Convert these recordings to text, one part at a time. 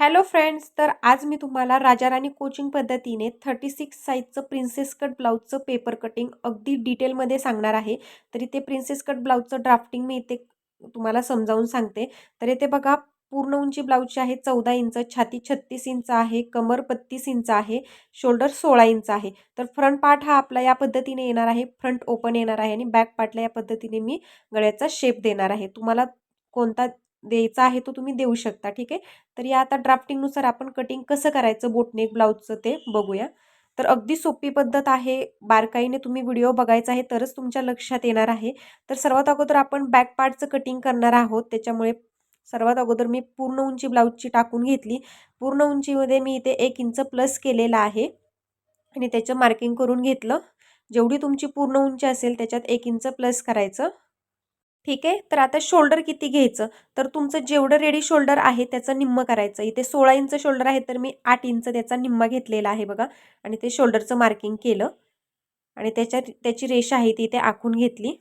Hello friends तर आज मी तुम्हाला राजाराणी कोचिंग पद्धतीने थर्टी सिक्स साईजचं प्रिन्सेस कट ब्लाऊजचं पेपर कटिंग अगदी डिटेलमध्ये सांगणार आहे. तरी ते प्रिन्सेस कट ब्लाऊजचं ड्राफ्टिंग मी इथे तुम्हाला समजावून सांगते. तर इथे बघा पूर्ण उंची ब्लाऊजची आहे चौदा इंच छाती छत्तीस इंच आहे कमर बत्तीस इंच आहे शोल्डर सोळा इंच आहे. तर फ्रंट पार्ट हा आपला या पद्धतीने येणार आहे फ्रंट ओपन येणार आहे आणि बॅक पार्टला या पद्धतीने मी गळ्याचा शेप देणार आहे. तुम्हाला कोणता द्यायचा आहे तो तुम्ही देऊ शकता ठीक आहे? तर या आता ड्राफ्टिंगनुसार आपण कटिंग कसं करायचं बोटनेक ब्लाऊजचं ते बघूया. तर अगदी सोपी पद्धत आहे बारकाईने तुम्ही व्हिडिओ बघायचा आहे तरच तुमच्या लक्षात येणार आहे. तर सर्वात अगोदर आपण बॅक पार्टचं कटिंग करणार आहोत त्याच्यामुळे सर्वात अगोदर मी पूर्ण उंची ब्लाऊजची टाकून घेतली. पूर्ण उंचीमध्ये मी इथे एक इंच प्लस केलेला आहे आणि त्याचं मार्किंग करून घेतलं. जेवढी तुमची पूर्ण उंची असेल त्याच्यात एक इंच प्लस करायचं. ठीक आहे? तर आता शोल्डर किती घ्यायचं? तर तुमचं जेवढं रेडी शोल्डर आहे त्याचं निम्म करायचं. इथे सोळा इंच शोल्डर आहे तर मी आठ इंच त्याचा निम्मा घेतलेला आहे बघा. आणि ते शोल्डरचं मार्किंग केलं. आणि त्याच्या त्याची रेषा आहे ती इथे आखून घेतली.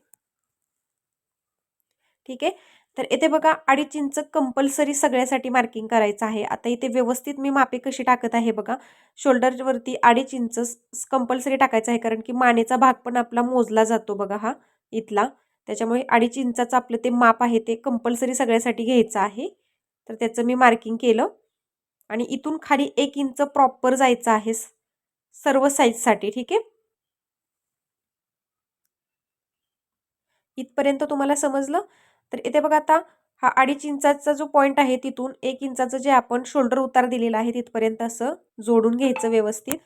ठीक आहे? तर इथे बघा अडीच इंच कंपल्सरी सगळ्यासाठी मार्किंग करायचं आहे. आता इथे व्यवस्थित मी मापे कशी टाकत आहे बघा. शोल्डरवरती अडीच इंच कंपल्सरी टाकायचं आहे कारण की मानेचा भाग पण आपला मोजला जातो बघा हा इथला. त्याच्यामुळे अडीच इंचाचं आपलं ते माप आहे ते कंपल्सरी सगळ्यासाठी घ्यायचं आहे. तर त्याचं मी मार्किंग केलं. आणि इथून खाली एक इंच प्रॉपर जायचं आहे सर्व साईजसाठी ठीक आहे? इथपर्यंत तुम्हाला समजलं? तर इथे बघा आता हा अडीच इंचाचा जो पॉईंट आहे तिथून एक इंचाचं जे आपण शोल्डर उतार दिलेला आहे तिथपर्यंत असं जोडून घ्यायचं व्यवस्थित.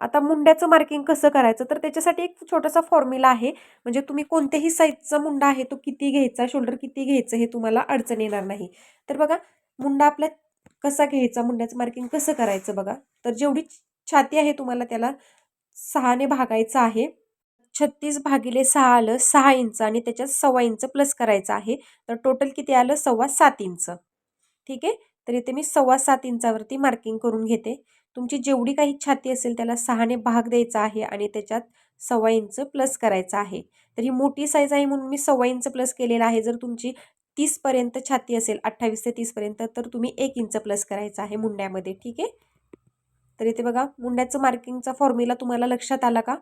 आता मुंड्याचं मार्किंग कसं करायचं? तर त्याच्यासाठी एक छोटासा फॉर्म्युला आहे. म्हणजे तुम्ही कोणत्याही साईजचा मुंडा आहे तो किती घ्यायचा शोल्डर किती घ्यायचं हे तुम्हाला अडचण येणार नाही. तर बघा मुंडा आपल्या कसा घ्यायचा मुंड्याचं मार्किंग कसं करायचं बघा. तर जेवढी छाती आहे तुम्हाला त्याला सहाने भागायचं आहे. छत्तीस भागिले सहा आलं सहा इंच आणि त्याच्यात सव्वा इंच प्लस करायचं आहे. तर टोटल किती आलं? सव्वा सात इंच. ठीक आहे? तर इथे मी सव्वा सात इंचावरती मार्किंग करून घेते. तुमची जेवढी काही छाती असेल त्याला सहाने भाग द्यायचा आहे आणि त्याच्यात सव्वा इंच प्लस करायचा आहे. तर ही मोठी साईज आहे म्हणून मी सव्वा इंच प्लस केलेला आहे. जर तुमची तीसपर्यंत छाती असेल अठ्ठावीस ते तीसपर्यंत तर तुम्ही एक इंच प्लस करायचा आहे मुंड्यामध्ये ठीक आहे? तर इथे बघा मुंड्याचं मार्किंगचा फॉर्म्युला तुम्हाला लक्षात आला का?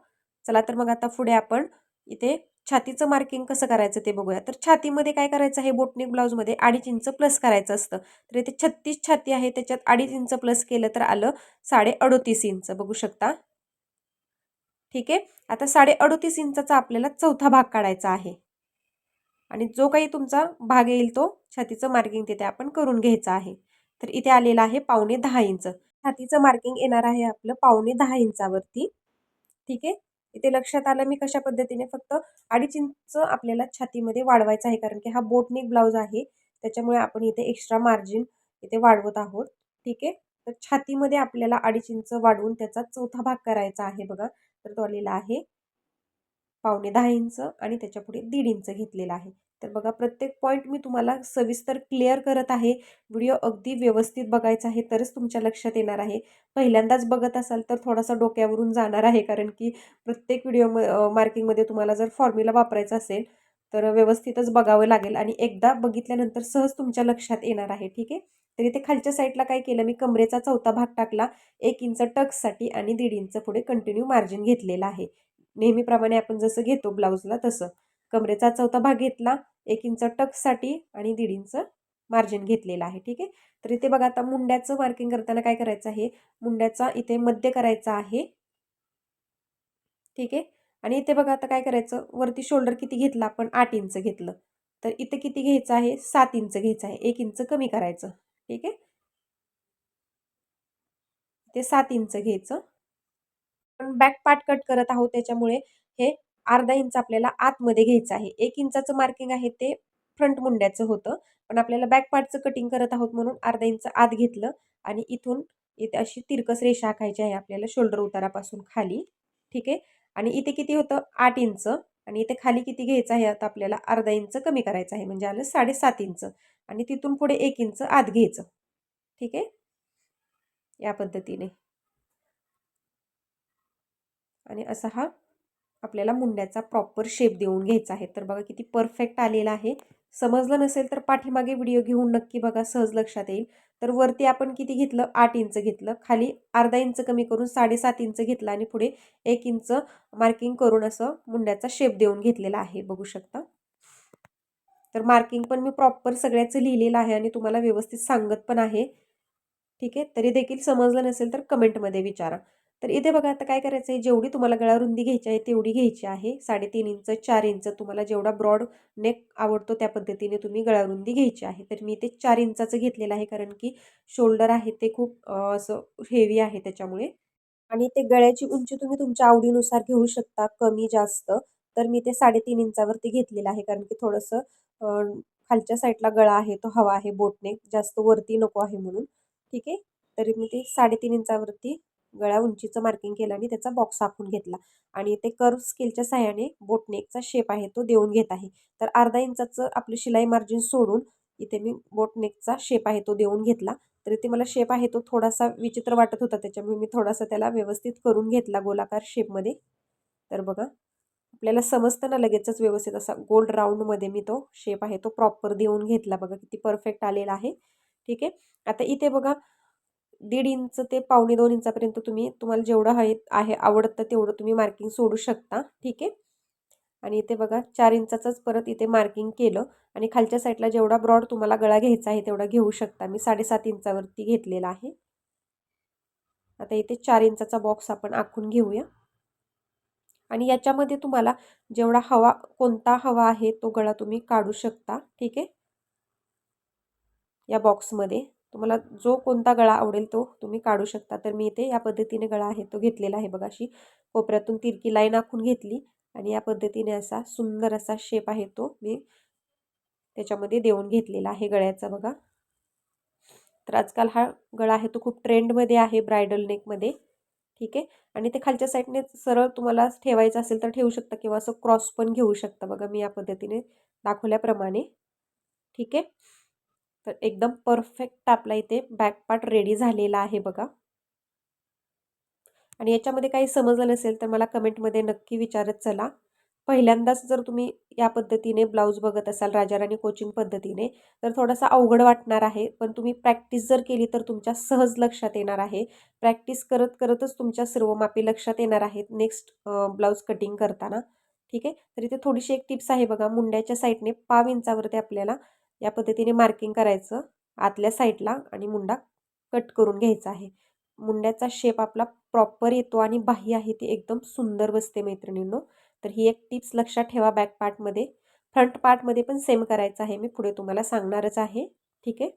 चला तर मग आता पुढे आपण इथे छातीचं मार्किंग कसं करायचं ते बघूया. तर छातीमध्ये काय करायचं आहे? बोटनिक ब्लाऊजमध्ये अडीच इंच प्लस करायचं असतं. तर इथे छत्तीस छाती आहे. त्याच्यात अडीच इंच प्लस केलं तर आलं साडे अडोतीस इंच. बघू शकता? ठीक आहे? आता साडे अडोतीस इंचाचा आपल्याला चौथा भाग काढायचा आहे. आणि जो काही तुमचा भाग येईल तो छातीचं मार्किंग तिथे आपण करून घ्यायचं आहे. तर इथे आलेलं आहे पावणे दहा इंच. छातीचं मार्किंग येणार आहे आपलं पावणे दहा इंचावरती. ठीक आहे? इथे लक्षात आलं मी कशा पद्धतीने फक्त अडीच इंच आपल्याला छातीमध्ये वाढवायचं आहे. कारण की हा बोटनिक ब्लाऊज आहे. त्याच्यामुळे आपण इथे एक्स्ट्रा मार्जिन इथे वाढवत आहोत. ठीक आहे? तर छातीमध्ये आपल्याला अडीच इंच वाढवून त्याचा चौथा भाग करायचा आहे बघा. तर तो आलेला आहे. पावणे दहा इंच आणि त्याच्या पुढे दीड इंच घेतलेला आहे. तर बघा प्रत्येक पॉईंट मी तुम्हाला सविस्तर क्लिअर करत आहे. व्हिडिओ अगदी व्यवस्थित बघायचा आहे तरच तुमच्या लक्षात येणार आहे. पहिल्यांदाच बघत असाल तर थोडासा डोक्यावरून जाणार आहे कारण की प्रत्येक व्हिडिओ म मार्किंगमध्ये तुम्हाला जर फॉर्म्युला वापरायचा असेल तर व्यवस्थितच बघावं लागेल आणि एकदा बघितल्यानंतर सहज तुमच्या लक्षात येणार आहे ठीक आहे? तर इथे खालच्या साईडला काय केलं मी कमरेचा चौथा भाग टाकला एक इंच टक्ससाठी आणि दीड इंच पुढे कंटिन्यू मार्जिन घेतलेला आहे. नेहमीप्रमाणे आपण जसं घेतो ब्लाऊजला तसं. कमरेचा चौथा भाग घेतला एक इंच टक्ससाठी आणि दीड इंच मार्जिन घेतलेलं आहे ठीक आहे? तर इथे बघा आता मुंड्याचं मार्किंग करताना काय करायचं आहे? मुंड्याचा इथे मध्य करायचा आहे ठीक आहे? आणि इथे बघा आता काय करायचं? वरती शोल्डर किती घेतलं? आपण आठ इंच घेतलं. तर इथे किती घ्यायचं आहे? सात इंच घ्यायचं आहे. एक इंच कमी करायचं ठीक आहे? ते सात इंच घ्यायचं. पण बॅक पार्ट कट करत आहोत त्याच्यामुळे हे अर्धा इंच आपल्याला आतमध्ये घ्यायचं आहे. एक इंचाचं मार्किंग आहे ते फ्रंट मुंड्याचं होतं. पण आपल्याला बॅक पार्टचं कटिंग करत आहोत म्हणून अर्धा इंच आत घेतलं आणि इथून इथे अशी तिरकस रेषा आखायची आहे आपल्याला शोल्डर उतारापासून खाली. ठीक आहे? आणि इथे किती होतं? आठ इंच आणि इथे खाली किती घ्यायचं आहे? आता आपल्याला अर्धा इंच कमी करायचं आहे. म्हणजे आलं साडेसात इंच आणि तिथून पुढे एक इंच आत घ्यायचं. ठीक आहे? या पद्धतीने. आणि असा हा आपल्याला मुंड्याचा प्रॉपर शेप देऊन घ्यायचा आहे. तर बघा किती परफेक्ट आलेला आहे. समजलं नसेल तर पाठीमागे व्हिडिओ घेऊन नक्की बघा सहज लक्षात येईल. तर वरती आपण किती घेतलं? आठ इंच घेतलं. खाली अर्धा इंच कमी करून साडेसात इंच घेतलं आणि पुढे एक इंच मार्किंग करून असं मुंड्याचा शेप देऊन घेतलेला आहे. बघू शकता? तर मार्किंग पण मी प्रॉपर सगळ्याचं लिहिलेलं आहे आणि तुम्हाला व्यवस्थित सांगत पण आहे. ठीक आहे? तरी देखील समजलं नसेल तर कमेंटमध्ये विचारा. तर इथे बघा आता काय करायचं आहे? जेवढी तुम्हाला गळा रुंदी घ्यायची आहे तेवढी घ्यायची आहे. साडेतीन इंच चार इंच तुम्हाला जेवढा ब्रॉड नेक आवडतो त्या पद्धतीने तुम्ही गळा रुंदी घ्यायची आहे. तर मी ते चार इंचाचं घेतलेलं आहे कारण की शोल्डर आहे ते खूप असं हेवी आहे त्याच्यामुळे. आणि ते गळ्याची उंची तुम्ही तुमच्या आवडीनुसार घेऊ शकता कमी जास्त. तर मी ते साडेतीन इंचावरती घेतलेलं आहे कारण की थोडंसं खालच्या साईडला गळा आहे तो हवा आहे बोटनेक जास्त वरती नको आहे म्हणून. ठीक आहे? तरी मी ते साडेतीन इंचावरती गळ्या उंचीचं मार्किंग केलं आणि त्याचा बॉक्स आखून घेतला. आणि ते कर्व स्केलच्या सहाय्याने बोटनेकचा शेप आहे तो देऊन घेत आहे. तर अर्धा इंचाचं आपली शिलाई मार्जिन सोडून इथे मी बोटनेकचा शेप आहे तो देऊन घेतला. तर इथे मला शेप आहे तो थोडासा विचित्र वाटत होता त्याच्यामुळे मी थोडासा त्याला व्यवस्थित करून घेतला गोलाकार शेपमध्ये तर बघा आपल्याला समजतं ना लगेचच व्यवस्थित असा गोल्ड राऊंडमध्ये मी तो शेप आहे तो प्रॉपर देऊन घेतला. बघा किती परफेक्ट आलेला आहे. ठीक आहे? आता इथे बघा दीड इंच ते पावणे दोन इंचापर्यंत तुम्ही तुम्हाला जेवढं हवे आहे आवडतं तेवढं तुम्ही मार्किंग सोडू शकता ठीक आहे? आणि इथे बघा चार इंचाचंच परत इथे मार्किंग केलं आणि खालच्या साईडला जेवढा ब्रॉड तुम्हाला गळा घ्यायचा आहे तेवढा घेऊ शकता. मी साडेसात इंचावरती घेतलेला आहे. आता इथे चार इंचाचा बॉक्स आपण आखून घेऊया. आणि याच्यामध्ये तुम्हाला जेवढा हवा कोणता हवा आहे तो गळा तुम्ही काढू शकता ठीक आहे? या बॉक्समध्ये तुम्हाला जो कोणता गळा आवडेल तो तुम्ही काढू शकता. तर मी इथे या पद्धतीने गळा आहे तो घेतलेला आहे बघा अशी. कोपऱ्यातून तिरकी लाईन आखून घेतली आणि या पद्धतीने असा सुंदर असा शेप आहे तो मी त्याच्यामध्ये देऊन घेतलेला आहे गळ्याचा बघा. तर आजकाल हा गळा आहे तो खूप ट्रेंडमध्ये आहे ब्रायडल नेकमध्ये ठीक आहे? आणि ते खालच्या साईडने सरळ तुम्हाला ठेवायचं असेल तर ठेवू शकता किंवा असं क्रॉस पण घेऊ शकता बघा मी या पद्धतीने दाखवल्याप्रमाणे. ठीक आहे? तर एकदम परफेक्ट आपला इथे बॅक पार्ट रेडी झालेला आहे बघा. आणि याच्यामध्ये काही समजलं नसेल तर मला कमेंटमध्ये नक्की विचारत चला. पहिल्यांदाच जर तुम्ही या पद्धतीने ब्लाऊज बघत असाल राजाराणी कोचिंग पद्धतीने तर थोडासा अवघड वाटणार आहे. पण तुम्ही प्रॅक्टिस जर केली तर तुमच्या सहज लक्षात येणार आहे. प्रॅक्टिस करत करतच तुमच्या सर्व मापी लक्षात येणार आहेत नेक्स्ट ब्लाऊज कटिंग करताना. ठीक आहे? तर इथे थोडीशी एक टिप्स आहे बघा. मुंड्याच्या साईडने पाव इंचावरती आपल्याला या पद्धतीने मार्किंग करायचं. आतल्या साईडला आणि मुंडा कट करून घ्यायचा आहे. मुंड्याचा शेप आपला प्रॉपर येतो आणि बाही आहे ती एकदम सुंदर बसते मैत्रिणींनो. तर ही एक टिप्स लक्षात ठेवा बॅक पार्टमध्ये फ्रंट पार्टमध्ये पण सेम करायचं आहे. मी पुढे तुम्हाला सांगणारच आहे. ठीक आहे?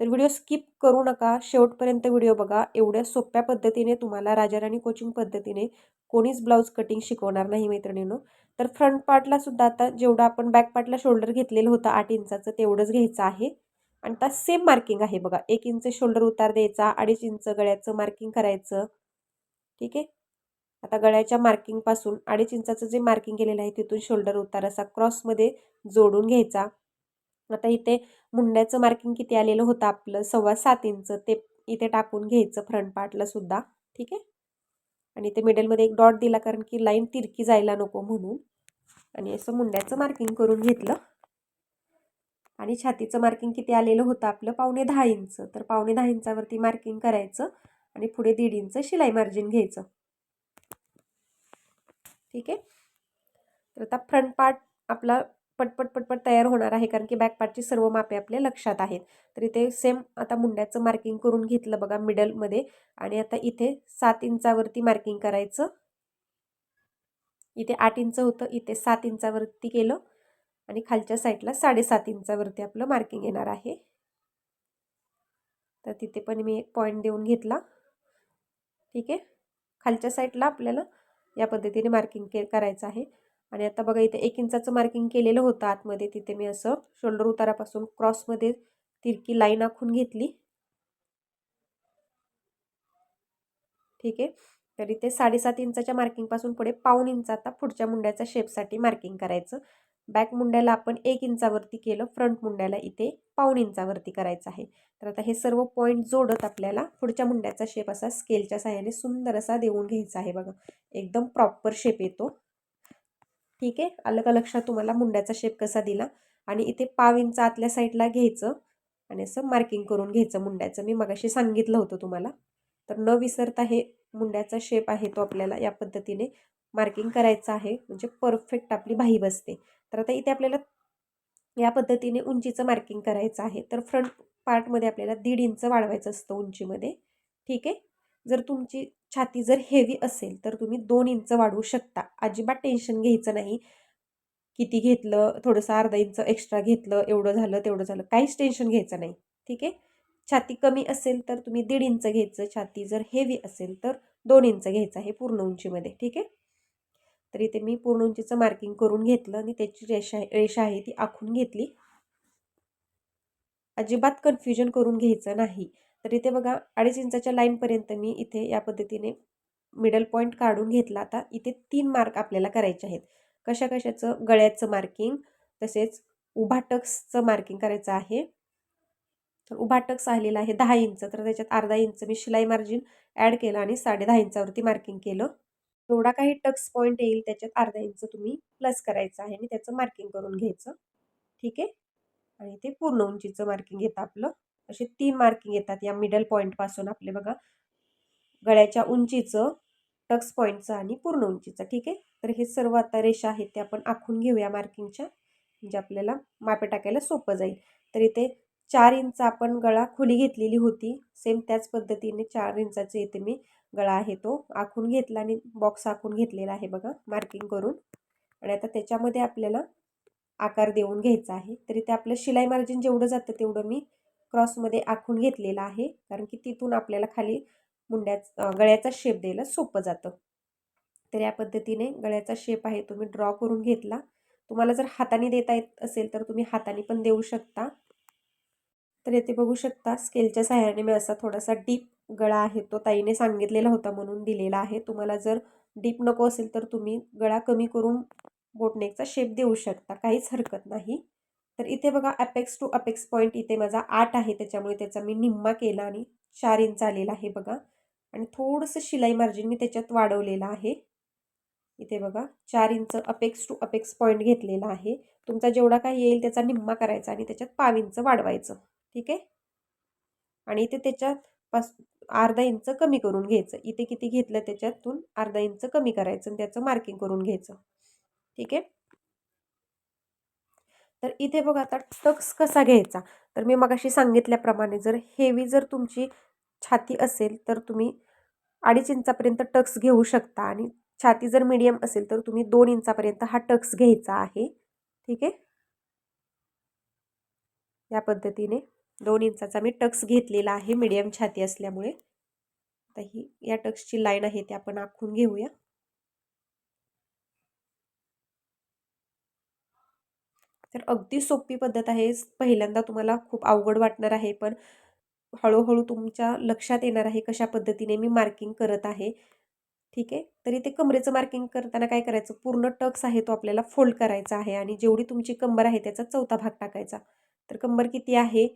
तर व्हिडिओ स्किप करू नका. शेवटपर्यंत व्हिडिओ बघा. एवढ्या सोप्या पद्धतीने तुम्हाला राजाराणी कोचिंग पद्धतीने कोणीच ब्लाऊज कटिंग शिकवणार नाही मैत्रिणींनो. तर फ्रंट पार्टला सुद्धा आता जेवढं आपण बॅक पार्टला शोल्डर घेतलेलं होतं आठ इंचाचं तेवढंच घ्यायचं आहे. आणि आता सेम मार्किंग आहे बघा. एक इंच शोल्डर उतार द्यायचा अडीच इंच गळ्याचं मार्किंग करायचं. ठीक आहे? आता गळ्याच्या मार्किंगपासून अडीच इंचाचं जे मार्किंग केलेलं आहे तिथून शोल्डर उतार असा क्रॉसमध्ये जोडून घ्यायचा. आता इथे मुंड्याचं मार्किंग किती आलेलं होतं आपलं? सव्वा सात इंच ते इथे टाकून घ्यायचं फ्रंट पार्टला सुद्धा. ठीक आहे? आणि इथे मिडलमध्ये एक डॉट दिला कारण की लाईन तिरकी जायला नको म्हणून. आणि असं मुंड्याचं मार्किंग करून घेतलं. आणि छातीचं मार्किंग किती आलेलं होतं आपलं? पावणे दहा इंच तर पावणे दहा इंचावरती मार्किंग करायचं. आणि पुढे दीड इंच शिलाई मार्जिन घ्यायचं. ठीक आहे? तर आता फ्रंट पार्ट आपला पटपट पटपट तयार होणार आहे. कारण की बॅकपार्टची सर्व मापे आपल्या लक्षात आहेत. तर इथे सेम आता मुंड्याचं मार्किंग करून घेतलं बघा मिडलमध्ये आणि आता इथे सात इंचावरती मार्किंग करायचं. इथे आठ इंच होतं. इथे सात इंचावरती केलं. आणि खालच्या साईडला साडेसात इंचावरती आपलं मार्किंग येणार आहे. तर तिथे पण मी एक पॉईंट देऊन घेतला. ठीक आहे? खालच्या साईडला आपल्याला या पद्धतीने मार्किंग के करायचं आहे. आणि आता बघा इथे एक इंचाचं मार्किंग केलेलं होतं आतमध्ये. तिथे मी असं शोल्डर उतारापासून क्रॉसमध्ये तिरकी लाईन आखून घेतली. ठीक आहे. तर इथे साडेसात इंचाच्या मार्किंगपासून पुढे पाऊन इंच आता पुढच्या मुंड्याच्या शेपसाठी मार्किंग करायचं. बॅक मुंड्याला आपण एक इंचावरती केलं फ्रंट मुंड्याला इथे पाऊन इंचावरती करायचं आहे. तर आता हे सर्व पॉईंट जोडत आपल्याला पुढच्या मुंड्याचा शेप असा स्केलच्या साह्याने सुंदर असा देऊन घ्यायचा आहे बघा. एकदम प्रॉपर शेप येतो. ठीक आहे? आलं का लक्षात तुम्हाला? मुंड्याचा शेप कसा दिला? आणि इथे पाव इंच आतल्या साईडला घ्यायचं आणि असं मार्किंग करून घ्यायचं मुंड्याचं. मी मगाशी सांगितलं होतं तुम्हाला. तर न विसरता हे मुंड्याचा शेप आहे तो आपल्याला या पद्धतीने मार्किंग करायचं आहे. म्हणजे परफेक्ट आपली बाही बसते. तर आता इथे आपल्याला या पद्धतीने उंचीचं मार्किंग करायचं आहे. तर फ्रंट पार्टमध्ये आपल्याला दीड इंच वाढवायचं असतं उंचीमध्ये. ठीक आहे? जर तुमची छाती जर हेवी असेल तर तुम्ही दोन इंच वाढवू शकता. अजिबात टेन्शन घ्यायचं नाही. किती घेतलं थोडंसं अर्धा इंच एक्स्ट्रा घेतलं एवढं झालं तेवढं झालं काहीच टेन्शन घ्यायचं नाही. ठीक आहे? छाती कमी असेल तर तुम्ही दीड इंच घ्यायचं. छाती जर हेवी असेल तर दोन इंच घ्यायचं आहे पूर्ण उंचीमध्ये. ठीक आहे? तर इथे मी पूर्ण उंचीचं मार्किंग करून घेतलं आणि त्याची रेषा रेषा आहे ती आखून घेतली. अजिबात कन्फ्युजन करून घ्यायचं नाही. तर इथे बघा अडीच इंचाच्या लाईनपर्यंत मी इथे या पद्धतीने मिडल पॉईंट काढून घेतला आता. इथे तीन मार्क आपल्याला करायचे आहेत. कशा कशाचं गळ्याचं मार्किंग तसेच उभा टक्सचं मार्किंग करायचं आहे. तर उभा टक्स आलेला आहे दहा इंच तर त्याच्यात अर्धा इंच मी शिलाई मार्जिन ॲड केलं आणि साडे दहा इंचावरती मार्किंग केलं. जेवढा काही टक्स पॉईंट येईल त्याच्यात अर्धा इंच तुम्ही प्लस करायचं आहे आणि त्याचं मार्किंग करून घ्यायचं. ठीक आहे? आणि ते पूर्ण उंचीचं मार्किंग येतं आपलं. असे तीन मार्किंग येतात या मिडल पॉईंटपासून आपले बघा. गळ्याच्या उंचीचं टक्स पॉईंटचं आणि पूर्ण उंचीचं ठीक आहे? तर हे सर्व आता रेषा आहेत ते आपण आखून घेऊया मार्किंगच्या म्हणजे आपल्याला मापे टाकायला सोपं जाईल. तर इथे चार इंच आपण गळा खुली घेतलेली होती. सेम त्याच पद्धतीने चार इंचाचे इथे मी गळा आहे तो आखून घेतला आणि बॉक्स आखून घेतलेला आहे बघा मार्किंग करून. आणि आता त्याच्यामध्ये आपल्याला आकार देऊन घ्यायचा आहे. तरी ते आपलं शिलाई मार्जिन जेवढं जातं तेवढं मी क्रॉसमध्ये आखून घेतलेलं आहे. कारण की तिथून आपल्याला खाली मुंड्याचा गळ्याचा शेप द्यायला सोपं जातं. तर या पद्धतीने गळ्याचा शेप आहे तुम्ही ड्रॉ करून घेतला. तुम्हाला जर हाताने देता येत असेल तर तुम्ही हाताने पण देऊ शकता. तर येथे बघू शकता स्केलच्या सहाय्याने मी असा थोडासा डीप गळा आहे तो ताईने सांगितलेला होता म्हणून दिलेला आहे. तुम्हाला जर डीप नको असेल तर तुम्ही गळा कमी करून बोटनेकचा शेप देऊ शकता. काहीच हरकत नाही. तर इथे बघा अपेक्स टू अपेक्स पॉईंट इथे माझा आठ आहे त्याच्यामुळे त्याचा मी निम्मा केला आणि चार इंच आलेला आहे बघा. आणि थोडंसं शिलाई मार्जिन मी त्याच्यात वाढवलेलं आहे. इथे बघा चार inch apex to apex point घेतलेला आहे. तुमचा जेवढा काही येईल त्याचा निम्मा करायचा आणि त्याच्यात पाव इंच वाढवायचं. ठीक आहे? आणि इथे त्याच्यात पास अर्धा इंच कमी करून घ्यायचं. इथे किती घेतलं त्याच्यातून अर्धा इंच कमी करायचं आणि त्याचं मार्किंग करून घ्यायचं. ठीक आहे? तर इथे बघा आता टक्स कसा घ्यायचा? तर मी मगाशी सांगितल्याप्रमाणे जर हेवी जर तुमची छाती असेल तर तुम्ही अडीच इंचापर्यंत टक्स घेऊ शकता आणि छाती जर मीडियम असेल तर तुम्ही दोन इंचापर्यंत हा टक्स घ्यायचा आहे. ठीक आहे? या पद्धतीने दोन इंचाचा मी टक्स घेतलेला आहे मीडियम छाती असल्यामुळे. आता ही या टक्सची लाईन आहे ती आपण आखून घेऊया. तर अगदी सोपी पद्धत आहे. पहिल्यांदा तुम्हाला खूप अवघड वाटणार आहे पण हळूहळू तुमच्या लक्षात येणार आहे कशा पद्धतीने मी मार्किंग करत आहे. ठीक आहे? तरी ते कमरेचं मार्किंग करताना काय करायचं? पूर्ण टक्स आहे तो आपल्याला फोल्ड करायचा आहे आणि जेवढी तुमची कंबर आहे त्याचा चौथा भाग टाकायचा. तर कंबर किती आहे?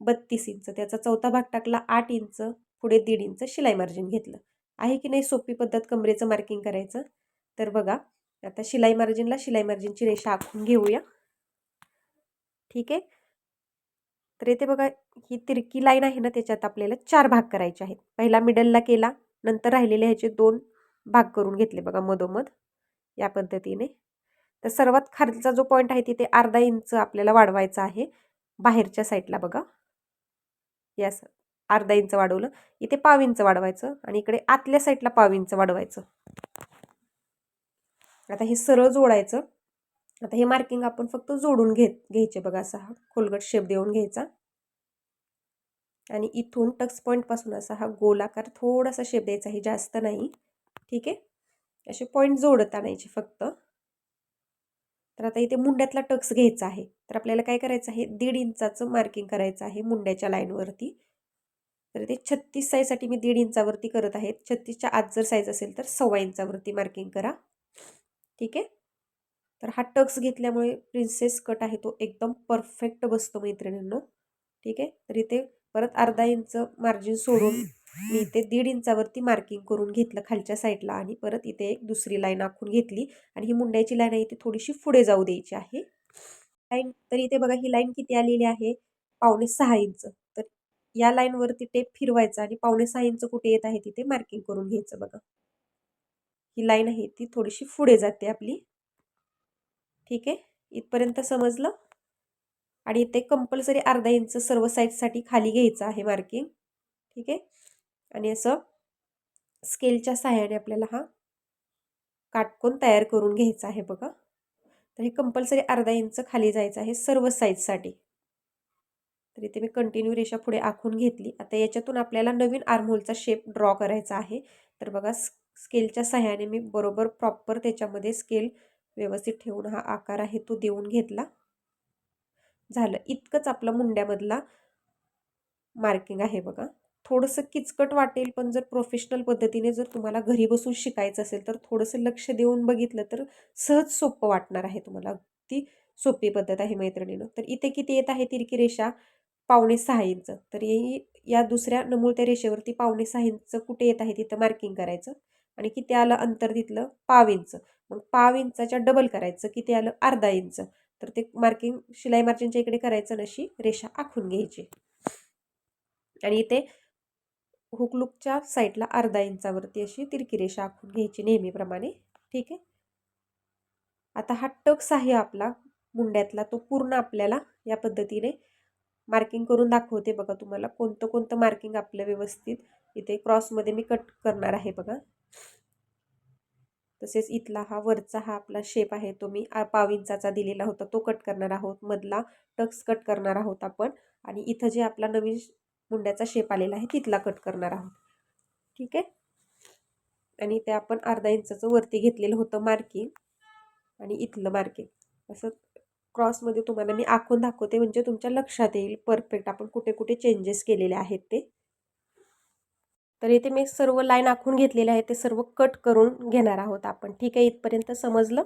बत्तीस इंच. त्याचा चौथा भाग टाकला आठ इंच. पुढे दीड इंच शिलाई मार्जिन घेतलं. आहे की नाही सोपी पद्धत कमरेचं मार्किंग करायचं? तर बघा आता शिलाई मार्जिनला शिलाई मार्जिनची रेषा आखून घेऊया. ठीक आहे? तर येथे बघा ही तिरकी लाईन आहे ना त्याच्यात आपल्याला चार भाग करायचे आहेत. पहिला मिडलला केला नंतर राहिलेले ह्याचे दोन भाग करून घेतले बघा मधोमध या पद्धतीने. तर सर्वात खालचा जो पॉईंट आहे तिथे अर्धा इंच आपल्याला वाढवायचा आहे बाहेरच्या साईडला बघा. यास अर्धा इंच वाढवलं. इथे पाव इंच वाढवायचं आणि इकडे आतल्या साईडला पाव इंच वाढवायचं. आता हे सरळ जोडायचं. आता हे मार्किंग आपण फक्त जोडून घेत घ्यायचे बघा असा हा खोलगट शेप देऊन घ्यायचा. आणि इथून टक्स पॉईंटपासून असा हा गोलाकार थोडासा शेप द्यायचा आहे जास्त नाही. ठीक आहे? असे पॉईंट जोडत आणायचे फक्त. तर आता इथे मुंड्यातला टक्स घ्यायचा आहे. तर आपल्याला काय करायचं आहे? दीड इंचाचं मार्किंग करायचं आहे मुंड्याच्या लाईनवरती तर ते छत्तीस साईजसाठी मी दीड इंचावरती करत आहे. छत्तीसच्या आत जर साईज असेल तर सव्वा इंचावरती मार्किंग करा. ठीक आहे? तर हा टक्स घेतल्यामुळे प्रिन्सेस कट आहे तो एकदम परफेक्ट बसतो मैत्रिणींनो. ठीक आहे? तर इथे परत अर्धा इंच मार्जिन सोडून मी इथे दीड इंचावरती मार्किंग करून घेतलं खालच्या साईडला आणि परत इथे एक दुसरी लाईन आखून घेतली आणि ही मुंड्याची लाईन आहे ती थोडीशी पुढे जाऊ द्यायची आहे. लाईन तर इथे बघा ही लाईन किती आलेली आहे? पावणे सहा इंच तर या लाईनवरती टेप फिरवायचं आणि पावणे सहा इंच कुठे येत आहे तिथे मार्किंग करून घ्यायचं बघा. ही लाईन आहे ती थोडीशी पुढे जाते आपली. ठीक आहे? इथपर्यंत समजलं? आणि इथे कंपल्सरी अर्धा इंच सर्व साईजसाठी खाली घ्यायचं आहे मार्किंग ठीक आहे? आणि असं स्केलच्या सहाय्याने आपल्याला हा काटकोन तयार करून घ्यायचा आहे बघा. तर हे कंपल्सरी अर्धा इंच खाली जायचं आहे सर्व साईजसाठी तर इथे मी कंटिन्यू रेषा पुढे आखून घेतली. आता याच्यातून आपल्याला नवीन आर्महोलचा शेप ड्रॉ करायचा आहे. तर बघा स्केलच्या सहाय्याने मी बरोबर प्रॉपर त्याच्यामध्ये स्केल व्यवस्थित ठेवून हा आकार आहे तो देऊन घेतला. झालं. इतकंच आपलं मुंड्यामधला मार्किंग आहे बघा. थोडंसं किचकट वाटेल पण जर प्रोफेशनल पद्धतीने जर तुम्हाला घरी बसून शिकायचं असेल तर थोडंसं लक्ष देऊन बघितलं तर सहज सोपं वाटणार आहे तुम्हाला. ती सोपी पद्धत आहे मैत्रिणीनं. तर इथे किती येत आहे तिरकी रेषा? पावणे सहा इंच. तर या दुसऱ्या नमुळत्या रेषेवरती पावणे सहा इंच कुठे येत आहे तिथं मार्किंग करायचं? आणि किती आलं अंतर तिथलं? पाव इंच. मग पाव इंचाच्या डबल करायचं किती आलं? अर्धा इंच. तर ते मार्किंग शिलाई मार्जिनच्या इकडे करायचं नशी रेषा आखून घ्यायची. आणि इथे हुकलुकच्या साईडला अर्धा इंचावरती अशी तिरकी रेषा आखून घ्यायची नेहमीप्रमाणे. ठीक आहे? आता हा टक्स आहे आपला मुंड्यातला तो पूर्ण आपल्याला या पद्धतीने मार्किंग करून दाखवते बघा तुम्हाला. कोणतं कोणतं मार्किंग आपलं व्यवस्थित इथे क्रॉसमध्ये मी कट करणार आहे बघा. तसेच इथला हा वरचा हा आपला शेप आहे तो मी पाव इंचाचा दिलेला होता तो कट करणार आहोत. मधला टक्स कट करणार आहोत आपण. आणि इथं जे आपला नवीन मुंड्याचा शेप आलेला आहे तिथला कट करणार आहोत. ठीक आहे? आणि ते आपण अर्धा इंचाचं वरती घेतलेलं होतं मार्किंग आणि इथलं मार्किंग असं क्रॉसमध्ये तुम्हाला मी आखून दाखवते म्हणजे तुमच्या लक्षात येईल. परफेक्ट आपण कुठे कुठे चेंजेस केलेले आहेत ते. तर इथे मी सर्व लाईन आखून घेतलेले आहे ते सर्व कट करून घेणार आहोत आपण. ठीक आहे इथपर्यंत समजलं?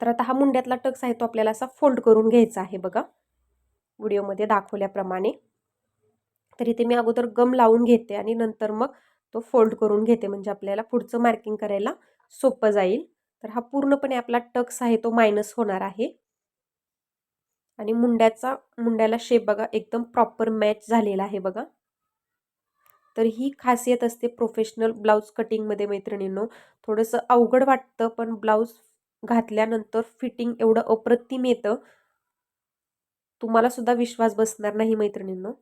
तर आता हा मुंड्यातला टक्स आहे तो आपल्याला असा फोल्ड करून घ्यायचा आहे बघा. व्हिडिओमध्ये दाखवल्याप्रमाणे. तर इथे मी अगोदर गम लावून घेते आणि नंतर मग तो फोल्ड करून घेते म्हणजे आपल्याला पुढचं मार्किंग करायला सोपं जाईल. तर हा पूर्णपणे आपला टक्स आहे तो मायनस होणार आहे. आणि मुंड्याचा मुंड्याला शेप बघा एकदम प्रॉपर मॅच झालेला आहे बघा. तर ही खासियत असते प्रोफेशनल ब्लाऊज कटिंगमध्ये मैत्रिणींनो. थोडंसं अवघड वाटतं पण ब्लाऊज घातल्यानंतर फिटिंग एवढं अप्रतिम येतं. तुम्हालासुद्धा विश्वास बसणार नाही मैत्रिणींनो.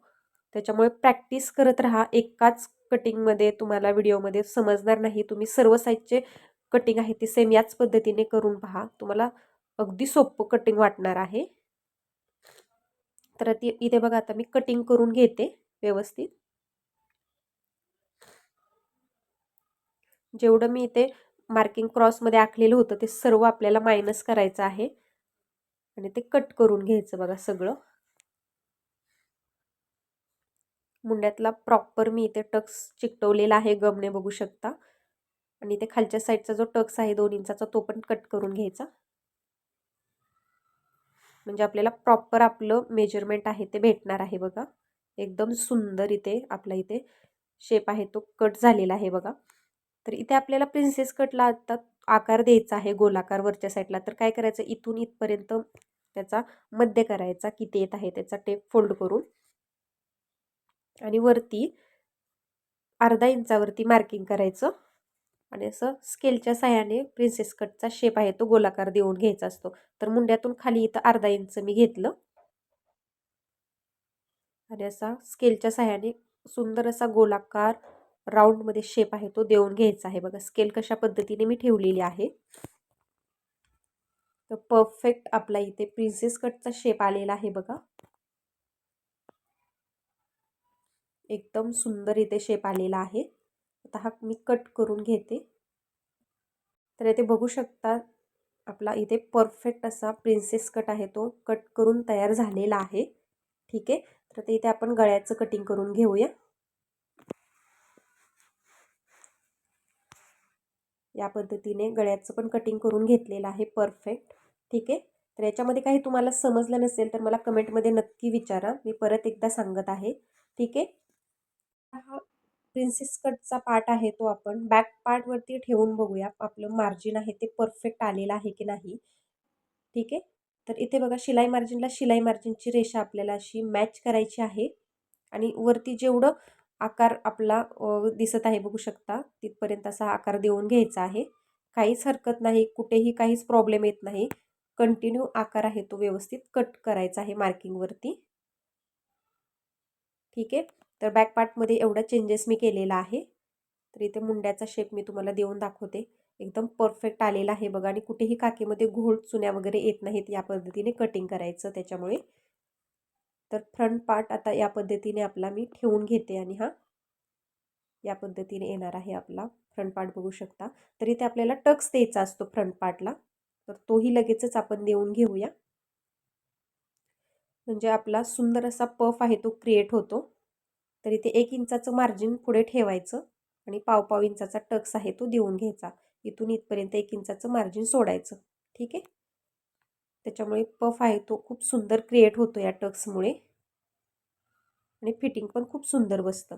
त्याच्यामुळे प्रॅक्टिस करत राहा. एकाच कटिंगमध्ये तुम्हाला व्हिडिओमध्ये समजणार नाही. तुम्ही सर्व साईजचे कटिंग आहे ते सेम याच पद्धतीने करून पहा. तुम्हाला अगदी सोपं कटिंग वाटणार आहे. तर ती इथे बघा आता मी कटिंग करून घेते व्यवस्थित. जेवढं मी इथे मार्किंग क्रॉसमध्ये आखलेलं होतं ते सर्व आपल्याला मायनस करायचं आहे. आणि ते कट करून घ्यायचं बघा सगळं. मुंड्यातला प्रॉपर मी इथे टक्स चिकटवलेला आहे गमने बघू शकता. आणि इथे खालच्या साईडचा जो टक्स आहे दोन इंचाचा तो पण कट करून घ्यायचा. म्हणजे आपल्याला प्रॉपर आपलं मेजरमेंट आहे ते भेटणार आहे बघा. एकदम सुंदर इथे आपला इथे शेप आहे तो कट झालेला आहे बघा. तर इथे आपल्याला प्रिन्सेस कटला आता आकार द्यायचा आहे गोलाकार वरच्या साईडला तर काय करायचं? इथून इथपर्यंत त्याचा मध्य करायचा किती येत आहे त्याचा टेप फोल्ड करून. आणि वरती अर्धा इंचावरती मार्किंग करायचं. आणि असं स्केलच्या साह्याने प्रिन्सेस कटचा शेप आहे तो गोलाकार देऊन घ्यायचा असतो. तर मुंड्यातून खाली इथं अर्धा इंच मी घेतलं. आणि असा स्केलच्या साह्याने सुंदर असा गोलाकार राऊंडमध्ये शेप आहे तो देऊन घ्यायचा आहे. बघा स्केल कशा पद्धतीने मी ठेवलेली आहे. तर परफेक्ट आपला इथे प्रिन्सेस कटचा शेप आलेला आहे बघा. एकदम सुंदर इथे शेप आलेला आहे. आता हा मी कट करून घेते. तर इथे बघू शकता आपला इथे परफेक्ट असा प्रिन्सेस कट आहे तो कट करून तयार झालेला आहे. ठीक आहे? तर ते इथे आपण गळ्याचं कटिंग करून घेऊया. या पद्धतीने गळ्याचं पण कटिंग करून घेतलेलं आहे. परफेक्ट ठीक आहे? तर याच्यामध्ये काही तुम्हाला समजलं नसेल तर मला कमेंटमध्ये नक्की विचारा. मी परत एकदा सांगत आहे. ठीक आहे? हा प्रिन्सेस कटचा पार्ट आहे तो आपण. बॅक पार्टवरती ठेवून बघूया. आपलं मार्जिन आहे ते परफेक्ट आलेलं आहे की नाही. ठीक आहे? तर इथे बघा शिलाई मार्जिनला शिलाई मार्जिनची रेषा आपल्याला अशी मॅच करायची आहे. आणि वरती जेवढं आकार आपला दिसत आहे बघू शकता. तिथपर्यंत असा आकार देऊन घ्यायचा आहे. काहीच हरकत नाही. कुठेही काहीच प्रॉब्लेम येत नाही. कंटिन्यू आकार आहे तो व्यवस्थित कट करायचा आहे मार्किंगवरती ठीक आहे? तर बॅक पार्टमध्ये एवढा चेंजेस मी केलेला आहे. तर इथे मुंड्याचा शेप मी तुम्हाला देऊन दाखवते. एकदम परफेक्ट आलेला आहे बघा. आणि कुठेही काकीमध्ये घोळ चुन्या वगैरे येत नाहीत या पद्धतीने कटिंग करायचं त्याच्यामुळे. तर फ्रंट पार्ट आता या पद्धतीने आपला मी ठेवून घेते आणि हा या पद्धतीने येणार आहे आपला फ्रंट पार्ट बघू शकता. तर इथे आपल्याला टक्स द्यायचा असतो फ्रंट पार्टला तर तोही लगेचच आपण देऊन घेऊया. म्हणजे आपला सुंदर असा पफ आहे तो क्रिएट होतो. तर इथे एक इंचाचं मार्जिन पुढे ठेवायचं आणि पाव पाव इंचाचा टक्स आहे तो देऊन घ्यायचा. इथून इथपर्यंत एक इंचाचं मार्जिन सोडायचं. ठीक आहे? त्याच्यामुळे पफ आहे तो खूप सुंदर क्रिएट होतो या टक्समुळे. आणि फिटिंग पण खूप सुंदर बसतं.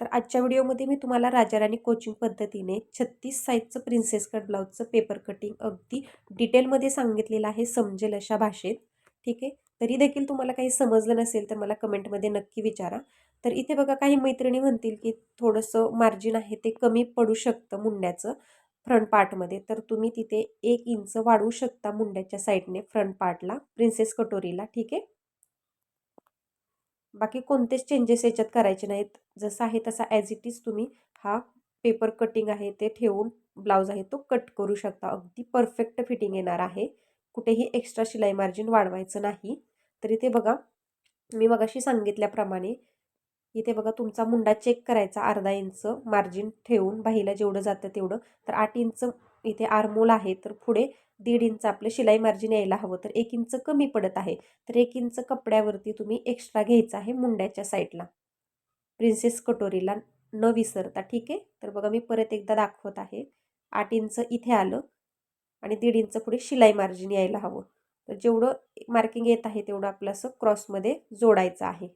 तर आजच्या व्हिडिओमध्ये मी तुम्हाला राजाराणी कोचिंग पद्धतीने छत्तीस साईजचं प्रिन्सेस कट ब्लाऊजचं पेपर कटिंग अगदी डिटेलमध्ये सांगितलेलं आहे समजेल अशा भाषेत. ठीक आहे? तरी देखील तुम्हाला काही समजलं नसेल तर मला कमेंटमध्ये नक्की विचारा. तर इथे बघा काही मैत्रिणी म्हणतील की थोडंसं मार्जिन आहे ते कमी पडू शकतं मुंड्याचं. फ्रंट पार्टमध्ये तर तुम्ही तिथे एक इंच वाढवू शकता मुंड्याच्या साईडने फ्रंट पार्टला प्रिन्सेस कटोरीला ठीक आहे? बाकी कोणतेच चेंजेस याच्यात करायचे नाहीत. जसं आहे तसा ॲज इट इज तुम्ही हा पेपर कटिंग आहे ते ठेवून ब्लाऊज आहे तो कट करू शकता. अगदी परफेक्ट फिटिंग येणार आहे. कुठेही एक्स्ट्रा शिलाई मार्जिन वाढवायचं नाही. तरी ते बघा मी मगाशी सांगितल्याप्रमाणे इथे बघा तुमचा मुंडा चेक करायचा अर्धा इंच मार्जिन ठेवून बाहीला जेवढं जातं तेवढं. तर आठ इंच इथे आरमोल आहे तर पुढे दीड इंच आपलं शिलाई मार्जिन यायला हवं. तर एक इंच कमी पडत आहे. तर एक इंच कपड्यावरती तुम्ही एक्स्ट्रा घ्यायचा आहे मुंड्याच्या साईडला प्रिन्सेस कटोरीला न विसरता ठीक आहे? तर बघा मी परत एकदा दाखवत आहे. आठ इंच इथे आलं आणि दीड इंच पुढे शिलाई मार्जिन यायला हवं. तर जेवढं मार्किंग येत आहे तेवढं आपलं असं क्रॉसमध्ये जोडायचं आहे.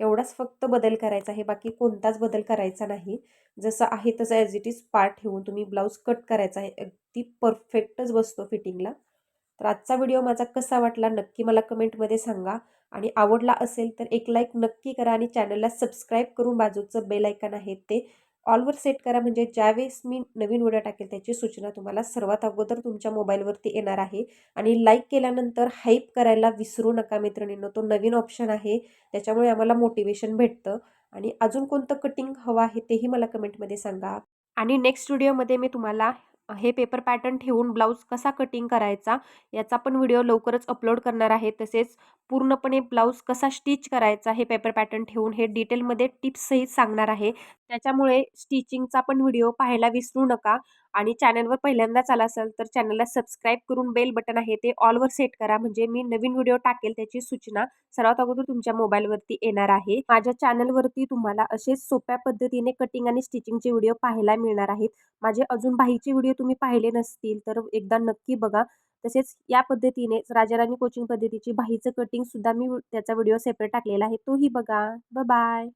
एवढाच फक्त बदल करायचा आहे बाकी कोणताच बदल करायचा नाही. जसं आहे तसं ॲज इट इज पार्ट ठेवून तुम्ही ब्लाऊज कट करायचा आहे अगदी परफेक्टच बसतो फिटिंगला तर आजचा व्हिडिओ माझा कसा वाटला नक्की मला कमेंटमध्ये सांगा. आणि आवडला असेल तर एक लाईक नक्की करा आणि चॅनलला सबस्क्राईब करून बाजूचं बेलायकन आहे ते. ऑलवर सेट करा. म्हणजे ज्यावेळेस मी नवीन व्हिडिओ टाकेल त्याची सूचना तुम्हाला सर्वात अगोदर तुमच्या मोबाईलवरती येणार आहे. आणि लाईक केल्यानंतर हाईप करायला विसरू नका मैत्रिणींनो तो नवीन ऑप्शन आहे. त्याच्यामुळे आम्हाला मोटिवेशन भेटतं. आणि अजून कोणतं कटिंग हवं आहे तेही मला कमेंटमध्ये सांगा. आणि नेक्स्ट व्हिडिओमध्ये मी तुम्हाला हे पेपर पॅटर्न ठेवून ब्लाऊज कसा कटिंग करायचा याचा पण व्हिडिओ लवकरच अपलोड करणार आहे. तसेच पूर्णपणे ब्लाऊज कसा स्टिच करायचा हे पेपर पॅटर्न ठेवून हे डिटेलमध्ये टिप्ससहित सांगणार आहे. त्याच्यामुळे स्टिचिंगचा पण व्हिडिओ पाहायला विसरू नका. आणि चॅनलवर पहिल्यांदाच आला असाल तर चॅनलला सबस्क्राईब करून बेल बटन आहे ते ऑलवर सेट करा. म्हणजे मी नवीन व्हिडिओ टाकेल त्याची सूचना सर्वात अगोदर तुमच्या मोबाईलवरती येणार आहे. माझ्या चॅनलवरती तुम्हाला असेच सोप्या पद्धतीने कटिंग आणि स्टिचिंगचे व्हिडिओ पाहायला मिळणार आहेत. माझे अजून बाहीचे व्हिडिओ तुम्ही पाहिले नसतील तर एकदा नक्की बघा. तसेच या पद्धतीने राजाराणी कोचिंग पद्धतीची बाहीचं कटिंग सुद्धा मी त्याचा व्हिडिओ सेपरेट टाकलेला आहे. तोही बघा. बाय